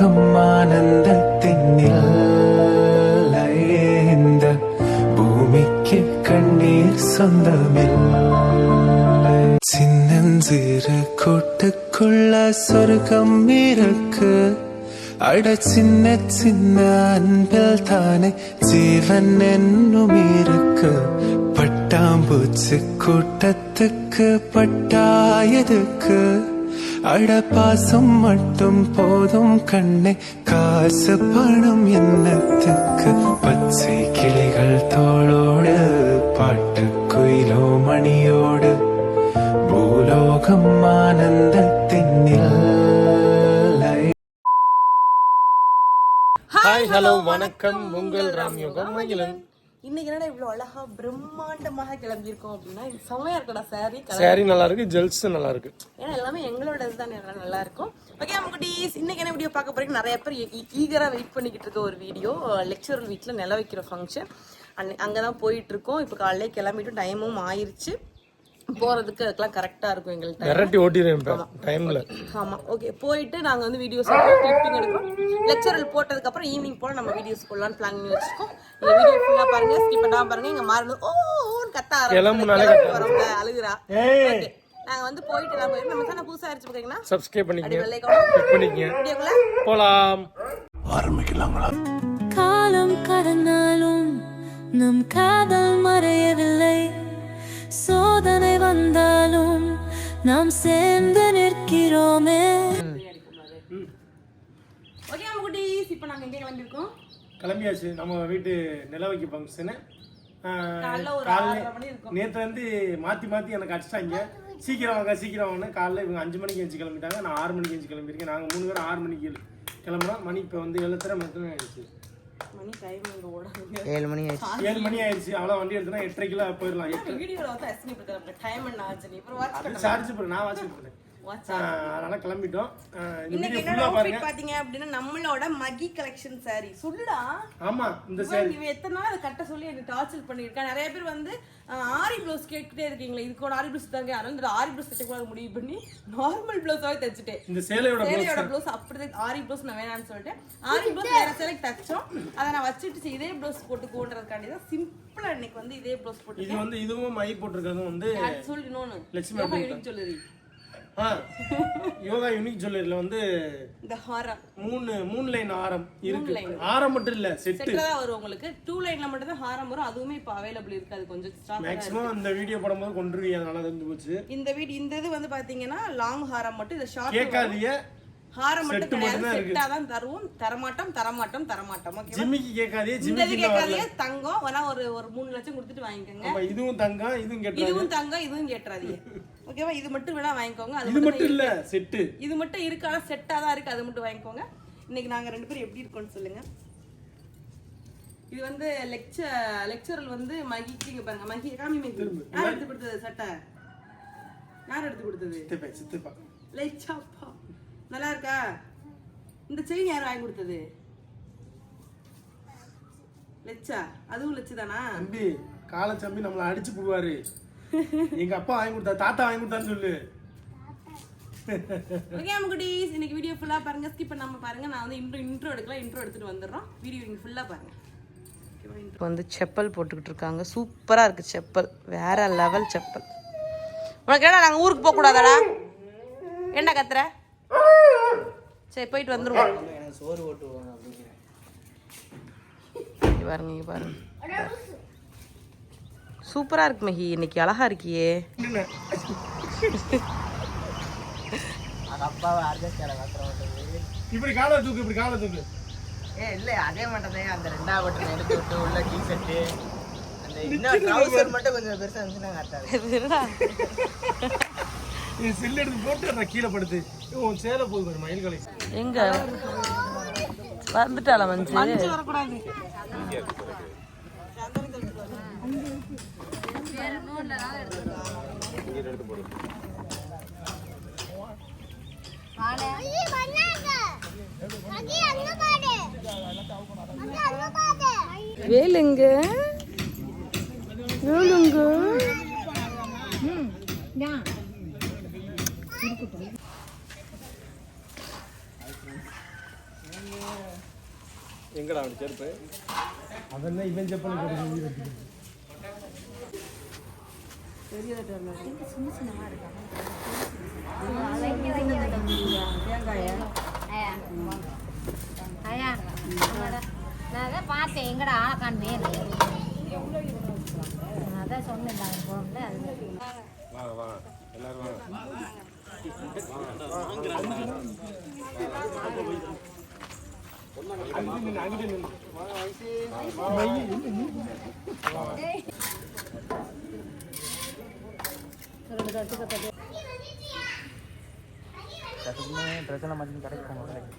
சுகம் ஆனந்தத்தின் இந்த பூமிக்கு கண்ணீர் சொந்தமில்லை சின்னஞ்சிறு கோட்டுக்குள்ள சொர்க்கம் இருக்கு அட சின்ன சின்ன அன்பில் தானே ஜீவன் என்னும் இருக்கு பட்டாம்பூச்சி கூட்டத்துக்கு பட்டாயதுக்கு அடப்பாசம் மட்டும் போதும் கண்ணே. காசு பணம் என்னத்துக்கு? பச்சை கிளிகள் தோளோடு பாட்டு குயிலோ மணியோடு. பூலோகம் ஆனந்தத்தின் ஹாய் ஹலோ வணக்கம். உங்கள் ராம்யோகம் மகிழன். இன்னைக்கு என்னடா இவ்வளவு அழகா பிரம்மாண்டமாக கிளம்பியிருக்கோம் அப்படின்னா இது செமையா இருக்கடா சாரி சாரி நல்லா இருக்கு ஜெல்ஸ் நல்லா இருக்கு ஏன்னா எல்லாமே எங்களோட இதுதான் நல்லா இருக்கும் ஓகே குட்டீஸ் இன்னைக்கு என்ன வீடியோ பார்க்க போறீங்க நிறைய பேர் ஈகரா வெயிட் பண்ணிக்கிட்டு இருக்க ஒரு வீடியோ லெக்சர் வீட்டில் நில வைக்கிற ஃபங்க்ஷன் அங்கே தான் போயிட்டு இருக்கோம். இப்போ காலையில கிளம்பிட்டு டைமும் ஆயிருச்சு. போறதுக்கு அதுக்கெல்லாம் கரெக்டா இருக்கும் எங்கள்கிட்ட விரட்டி ஓட்டிடுவேன் டைம்ல ஆமா. ஓகே போயிட்டு நாங்க வந்து வீடியோஸ் கிளிப்பிங் எடுக்கிறோம். லெக்சரல் போட்டதுக்கு அப்புறம் ஈவினிங் போல நம்ம வீடியோஸ் போடலாம்னு பிளான் பண்ணி வச்சிருக்கோம். இந்த வீடியோ ஃபுல்லா பாருங்க ஸ்கிப் பண்ணாம பாருங்க எங்க மாறணும் ஓ ஓன்னு கத்த ஆரம்பிச்சு அழுகுறா. ஓகே நாங்க வந்து போயிட்டு நம்ம நம்ம சேனல் புதுசா அடிச்சு பாத்தீங்கன்னா சப்ஸ்கிரைப் பண்ணிக்கங்க. வெள்ளைக்கணும் கிளிக் பண்ணிக்கங்க. வீடியோக்குள்ள. போலாம். காலம் கடந்தாலும் நம் காதல் மறையவில்லை. சோதனை வந்தாலும் நாம் சேர்ந்து நிற்கிறோமே. ஓகே நம்ம குட்டீஸ் இப்போ நாங்க எங்க கிளம்பியிருக்கோம் கிளம்பியாச்சு. நம்ம வீட்டு நிலவைக்கு ஃபங்க்ஷனு நேற்று வந்து மாற்றி மாற்றி எனக்கு அடிச்சிட்டாங்க சீக்கிரம் வாங்க சீக்கிரம் வாங்க காலைல இவங்க அஞ்சு மணிக்கு எழுந்து கிளம்பிட்டாங்க. நான் ஆறு மணிக்கு எழுந்து கிளம்பியிருக்கேன். நாங்கள் மூணு பேரும் ஆறு மணிக்கு கிளம்புறோம். மணி இப்போ வந்து எழுத்தரை மட்டுமே ஆயிடுச்சு? மணி டைம் இங்க ஏழு மணி ஆயிடுச்சு. ஏழு மணி ஆயிடுச்சு. அவ்வளோ வண்டி எடுத்துனா எட்டரைக்குலாம் போயிடலாம். எட்டு. வீடியோல வந்து பண்ற டைம் என்ன ஆச்சு? நீ அப்புறம் வாட்ச் சார்ஜ் பண்ண நான் வாட்ச் வாட்ச் அதனால கிளம்பிட்டோம். இன்னைக்கு என்னோட outfit பாத்தீங்க அப்படின்னா நம்மளோட மகி கலெக்ஷன் saree. சொல்லுடா. ஆமா இந்த இவன் இவன் எத்தனை நாள் அதை கட்ட சொல்லி எனக்கு டார்ச்சர் பண்ணியிருக்கான் நிறைய பேர் வந்து ஆரி ப்ளவுஸ் கேட்டுட்டே இருக்கீங்களா இதுக்கு ஒரு ஆரி ப்ளவுஸ் தாங்க. அதனால இந்த ஆரி ப்ளவுஸ் தைக்கக்கூடாது முடிவு பண்ணி நார்மல் ப்ளவுஸாவே தைச்சிட்டேன். இந்த சேலையோட சேலையோட ப்ளவுஸ் அப்படிதான் ஆரி ப்ளவுஸ் நான் வேணாம்னு சொல்லிட்டேன் ஆரி ப்ளவுஸ் வேற சேலைக்கு தைச்சோம். அதை நான் வச்சுட்டு சரி, இதே ப்ளவுஸ் போட்டுக்கோன்றதுக்காண்டி தான் சிம்பிளா இன்னைக்கு வந்து இதே ப்ளவுஸ் போட்டு இது வந்து இதுவும் மை போட்டிருக்கிறதும் வந்து சொல்லி இன்னொன்னு. லட்சுமி ஆ, யோகா யூனிக் ஜுவல்லரியில் வந்து இந்த ஹாரம். மூணு மூணு லைன் ஆரம் இருக்கு. ஆரம் மட்டும் இல்ல செட்டு தான் வரும் உங்களுக்கு. டூ லைன்ல மட்டும் தான் ஹாரம் வரும். அதுவுமே இப்போ அவைலபிள் இருக்காது கொஞ்சம் ஸ்டாக் மேக்ஸிமம் இந்த வீடியோ போடும்போது கொண்டுருவீங்க அதனால இருந்து போச்சு. இந்த வீடு இந்த இது வந்து பாத்தீங்கன்னா லாங் ஹாரம் மட்டும். இந்த ஷார்ட் கேட்காதீங்க. ஹாரம் மட்டும் கிடையாது. செட்டா தான் தருவோம். தரமாட்டோம் தரமாட்டோம் தரமாட்டோம். ஓகேவா ஜிம்மிக்கு இது ஜிம்மிக்கு கேட்காதீங்க. தங்கம். வேணா ஒரு ஒரு மூணு லட்சம் கொடுத்துட்டு வாங்கிக்கோங்க. இதுவும் தங்கம் இதுவும் கேட்டாங்க இதுவும் தங்கம் இதுவும் கேட்டுறாதீங்க. ஓகேவா இது மட்டும் வேணா வாங்கிக்கோங்க. அது இது மட்டும் மட்டும் இல்ல செட்டு. இது மட்டும் இருக்கு ஆனா செட்டா தான் இருக்கு. அது மட்டும் வாங்கிக்கோங்க. இன்னைக்கு நாங்க ரெண்டு பேரும் எப்படி இருக்கோம்னு சொல்லுங்க. இது வந்து லெக்சர் லெக்சரல் வந்து மகிக்கு இங்க பாருங்க மகி காமி மகி. யார் எடுத்து கொடுத்தது சட்டை யார் எடுத்து கொடுத்தது? சித்துப்பா சித்துப்பா. லைச்சாப்பா. நல்லா இருக்கா? இந்த செயின் யார் வாங்கி கொடுத்தது? லெச்சா? அதுவும் லெச்சு தானா தம்பி காலச்சம்பி நம்மள அடிச்சு போடுவாரு. எங்க அப்பா வாங்கி கொடுத்தா தாத்தா வாங்கி கொடுத்தான்னு சொல்லு. ஓகே குட்டீஸ் இன்னைக்கு வீடியோ ஃபுல்லா பாருங்க. ஸ்கிப் பண்ணாம பாருங்க. நான் வந்து இன்ட்ரோ இன்ட்ரோ எடுக்கலாம் இன்ட்ரோ எடுத்துட்டு வந்துடுறோம். வீடியோ நீங்க ஃபுல்லா பாருங்க. இப்போ வந்து செப்பல் போட்டுக்கிட்டு இருக்காங்க. சூப்பரா இருக்கு செப்பல். வேற லெவல் செப்பல். உனக்கு என்ன நாங்க ஊருக்கு போக கூடாதாடா? என்ன கத்துற? சரி போயிட்டு வந்துருவோம். எனக்கு சோறு ஓட்டுவாங்க அப்படிங்கிறேன். இங்க பாருங்க இங்க பாருங்க. சூப்பரா இருக்கு மஹி இன்னைக்கு அழகா இருக்கியே. இப்படி காலை தூக்கு இப்படி காலை தூக்கு. ஏ இல்லை அதே மாட்டேனே அந்த ரெண்டாவது பட்டன் எடுத்து விட்டு உள்ள டி ஷர்ட்டு அந்த இன்னும் ட்ரௌசர் மட்டும் கொஞ்சம் பெருசாக இருந்துச்சுன்னா கரெக்டாக என்னடா நீ செல் எடுத்து போட்டு நான் கீழே படுத்து. உன் சேலை போகுது பாரு, மயில் கலை. எங்க? வந்துட்டாளா மஞ்சு? வரக்கூடாது. வேலுங்க. வேலுங்க. எங்கடா அவன் செருப்பு? அவன் தான் இவன் செப்பல் கிடையாது ஐயா நான் அதான் பார்த்தேன் எங்கடா ஆளக்கான் அதான் சொன்னேன் போகல அது வா வா பிரச்சனை மாதிரி அங்கிட்டு நின்னு.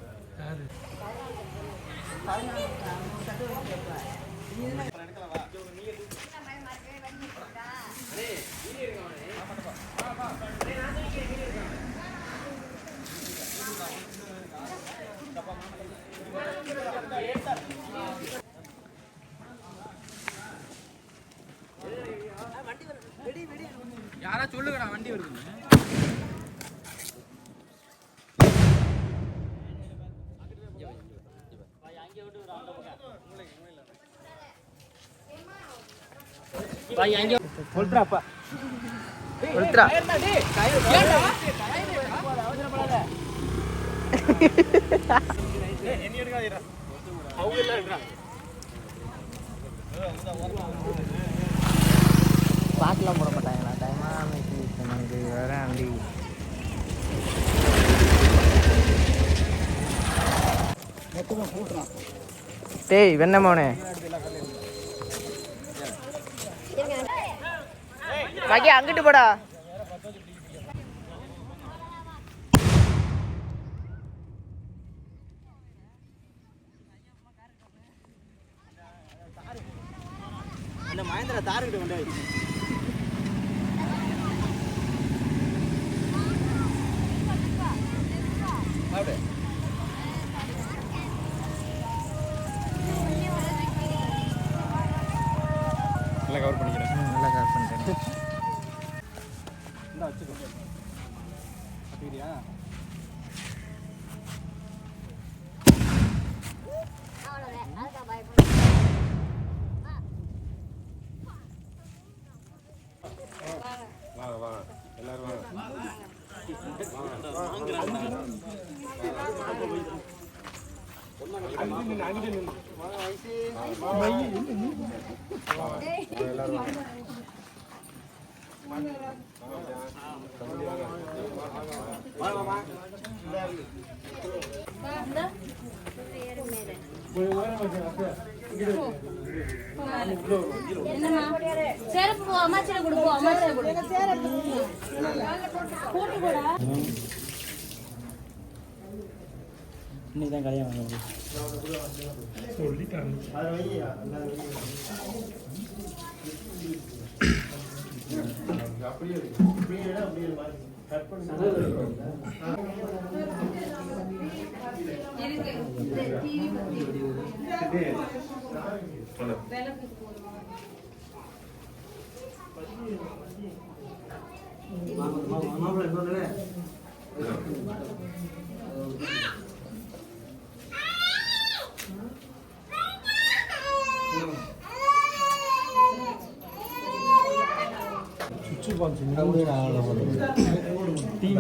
யாரா சொல்லுங்கடா வண்டி வருது உள்ட்ரா அவங்க எல்லாம் இருக்கா பாட்டுலாம் போட மாட்டாங்களா டைமாக நமக்கு வேற அண்டி. டேய் வெண்ணமோனே மகி அங்கிட்டு போடா. இன்னைக்கு தான் கல்யாணம் வாங்க முடியும் சொல்லிட்டாங்க Thank you. 주주반 중국에 나가려고 띠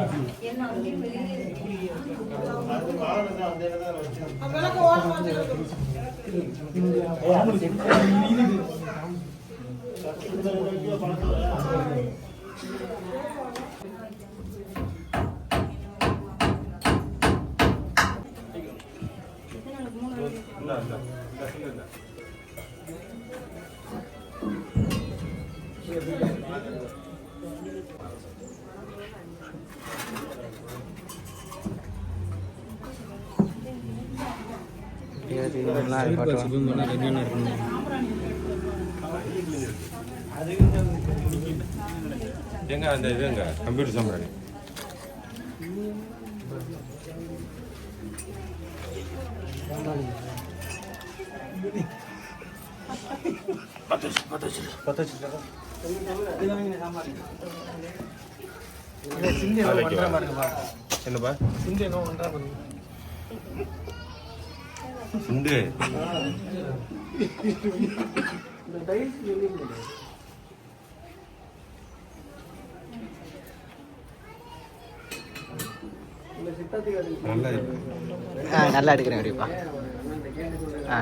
எங்க அந்த இதுங்க கம்ப்யூட்டர் சாம்பிராணி என்னப்பா சிந்து ஒன்றா இருக்கு ஆ நல்லா எடுக்கிறேன் ஆ.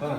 ಹಾಂ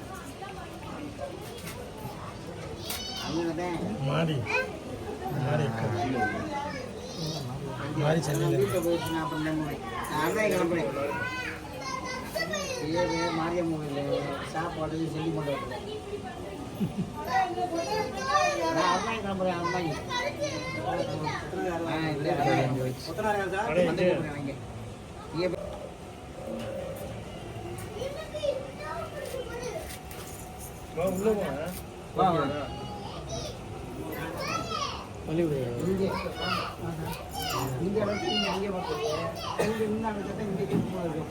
கிளம்புறேன் அதான் ஆ இல்லை வந்து கூப்பிடுறேன் வாங்க ஏ உள்ள போன வா வா. இங்கே இந்த இங்கே. இன்னும் அந்த சட்டம் இங்கே கேட்டு போகிறது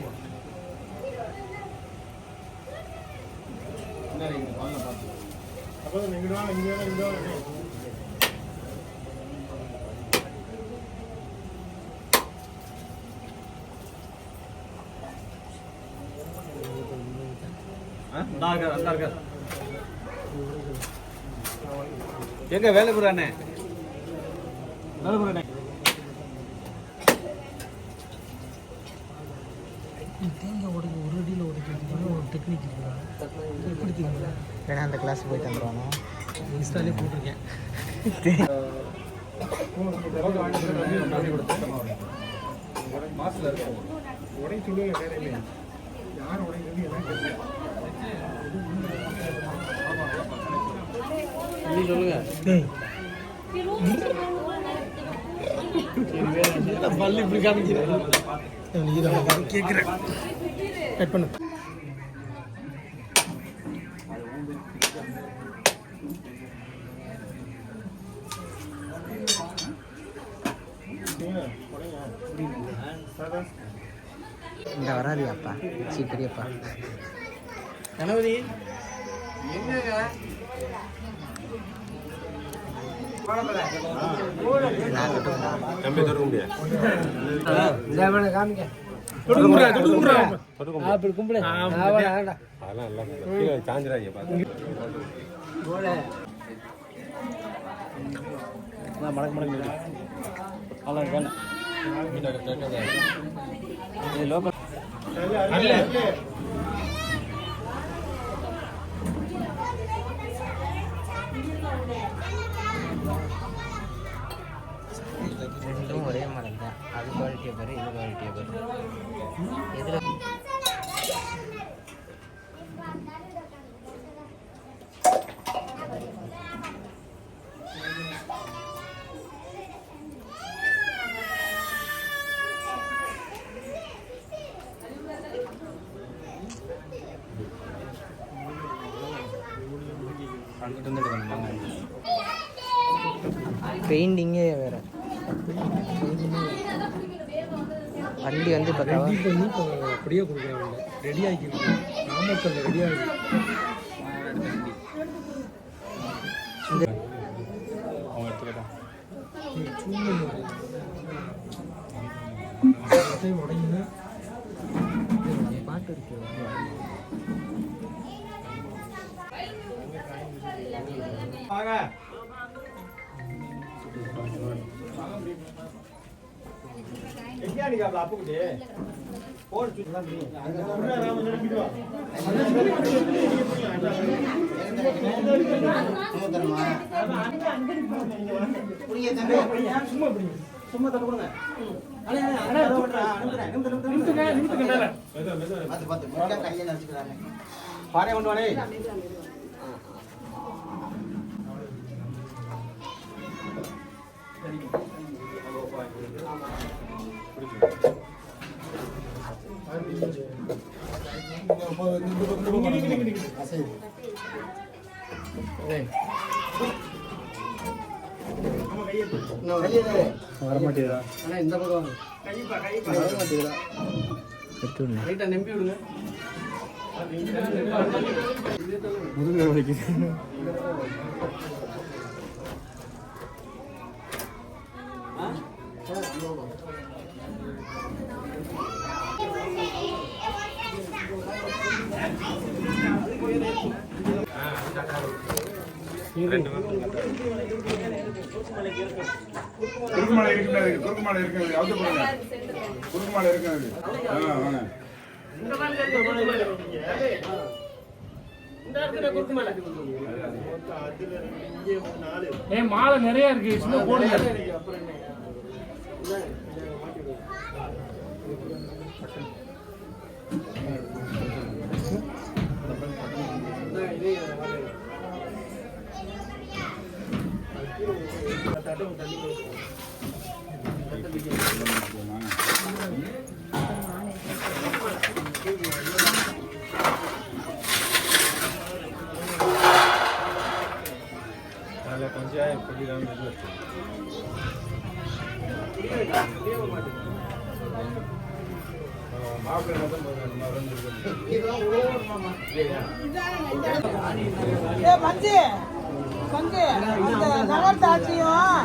அப்போ இங்கே வாங்க இங்கே வாங்க இங்கே வாங்க எங்க வேலை புறானே வேணா அந்த கிளாஸ் போயிட்டு வந்துடுவாங்க இன்ஸ்டாலே போட்டிருக்கேன். உடனே சொல்லுங்க வேலையில யார் உடைக்கிறது என்ன தெரியல நீ சொல்லுங்க பல்லு இப்படி காமிக்கிறேன். கேட்குறேன் கட் பண்ணு இந்த வராதியாப்பா. சீ பெரியப்பா கணபதி தம்பி தொடர முடியாது அப்படி கும்பிடு அதெல்லாம் நல்லா சாஞ்சிடாங்க பார்த்து மடக்கு மடக்கு நல்லா வேலை லோக்கல் அல்ல ரெண்டும் ஒரே மரம் தான் அது குவாலிட்டியை பாரு இது குவாலிட்டியை பாரு எதில் அங்கிட்டு இருந்து எடுக்கணும் பெயிண்டிங்கே வேற வண்டி வந்து பார்த்தாவா ரெடி பண்ணி இப்போ அப்படியே கொடுக்குறாங்க. ரெடி ஆகிருக்கு. நாமக்கல் ரெடி ஆகி அவங்க எடுத்துக்கிட்டான் உடையுங்க பாட்டு இருக்கு பாறை கொண்டு வானே வரமாட்டேதா ஆனா இந்த பக்கம் வர மாட்டேதா ரைட்டா நம்பி விடுங்க முதுகு வலிக்குது குறுக்கு மலை இருக்கிறது குறுக்கு மலை இருக்கிறது அவுத்து போடுங்க. குறுக்கு மலை இருக்கிறது ஆ வாங்க ஏ மாலை நிறைய இருக்கு. சும்மா போடுங்க. அதில் மஞ்சு. மஞ்சு. இந்த நகர் தாட்சியும்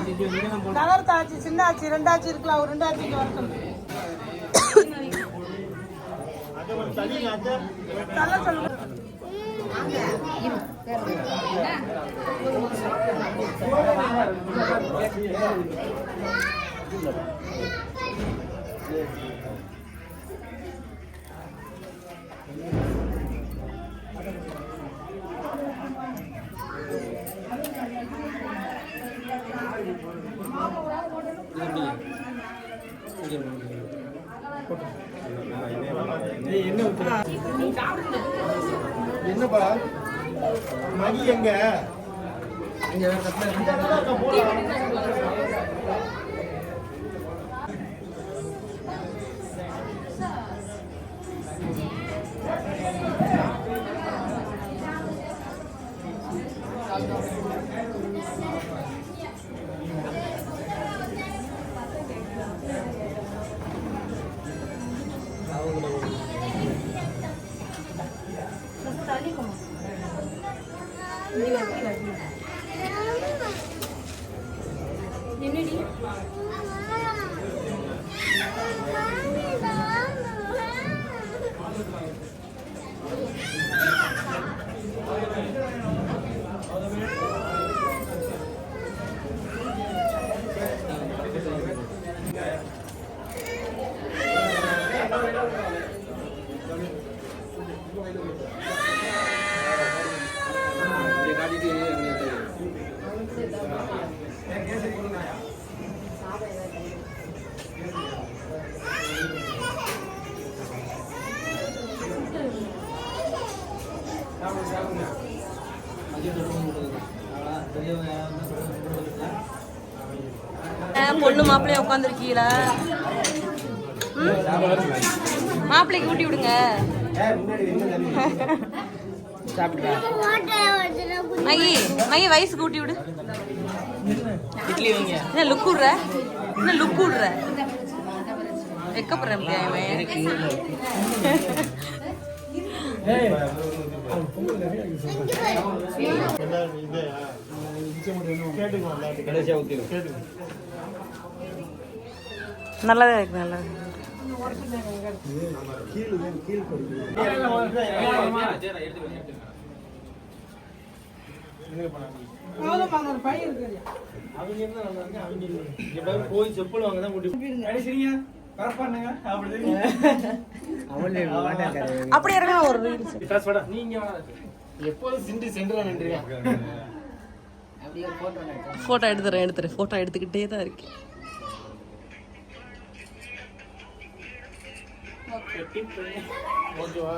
நகர் தாட்சி சின்ன ஆட்சி ரெண்டாட்சி இருக்கலாம். ஒரு ரெண்டாட்சி இங்க வரட்டும். நல்லா சொல்லுங்க. என்னப்பா? மணி எங்க? பொண்ணு மாப்பிள்ளைய உட்காந்துருக்கீங்களா மாப்பிள்ளைக்கு ஊட்டி விடுங்க. மகி மகி வயசு கூட்டி விடு. என்ன லுக் விடுற? என்ன லுக் விடுற? வெக்கப்படுறேன் கடைசியாக ஊற்றி நல்லாதான் இருக்கு நல்லா இருக்கு அவங்க இருந்தா நல்லா இருக்கு அவங்க இல்லை இங்க பாரு, போய் செப்பல் வாங்க தான் கூட்டி கடைசிங்க வரப்பானுங்க அப்படி அவளே மாட்டாக்காரு அப்படி இறங்க ஒரு நீங்க எப்போதும் சிண்டு சென்டரா நின்றுங்க அப்படியே போட்டோ எடுத்தோம் போட்டோ எடுத்துறேன் எடுத்துறேன். போட்டோ எடுத்துக்கிட்டே தான் இருக்கேன். ஓகேவா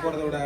போகிறத விட